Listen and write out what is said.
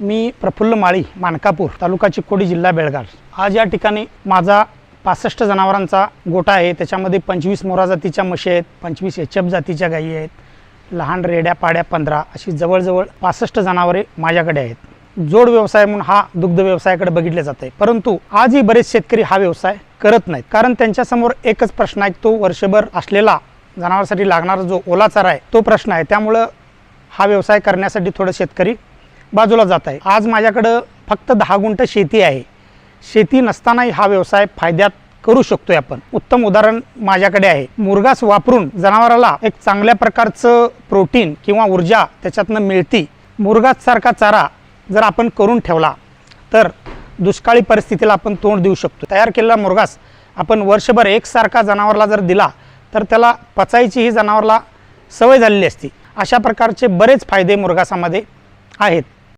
मी प्रफुल्ल माळी मानकापूर तालुका चिकोडी जिल्हा बेळगाव. आज या ठिकाणी माझा पासष्ट जनावरांचा गोठा आहे. त्याच्यामध्ये पंचवीस मोरा जातीच्या म्हशी आहेत पंचवीस एच एफ जातीच्या गायी आहेत लहान रेड्या पाड्या पंधरा अशी जवळजवळ पासष्ट जनावरे माझ्याकडे आहेत. जोड व्यवसाय म्हणून हा दुग्ध व्यवसायाकडे बघितले जाते परंतु आजही बरेच शेतकरी हा व्यवसाय करत नाहीत. कारण त्यांच्यासमोर एकच प्रश्न आहे तो वर्षभर असलेला जनावरांसाठी लागणारा जो ओला चारा आहे तो प्रश्न आहे. त्यामुळं हा व्यवसाय करण्यासाठी थोडं शेतकरी बाजूला जात आहे. आज माझ्याकडं फक्त दहा गुंठ शेती आहे. शेती नसतानाही हा व्यवसाय फायद्यात करू शकतोय आपण. उत्तम उदाहरण माझ्याकडे आहे. मुरगास वापरून जनावराला एक चांगल्या प्रकारचं प्रोटीन किंवा ऊर्जा त्याच्यातनं मिळती. मुरगास सारखा चारा जर आपण करून ठेवला तर दुष्काळी परिस्थितीला आपण तोंड देऊ शकतो. तयार केलेला मुरगास आपण वर्षभर एकसारखा जनावरला जर दिला तर त्याला पचायची ही जनावरला सवय झालेली असती. अशा प्रकारचे बरेच फायदे मुरगासामध्ये आहेत.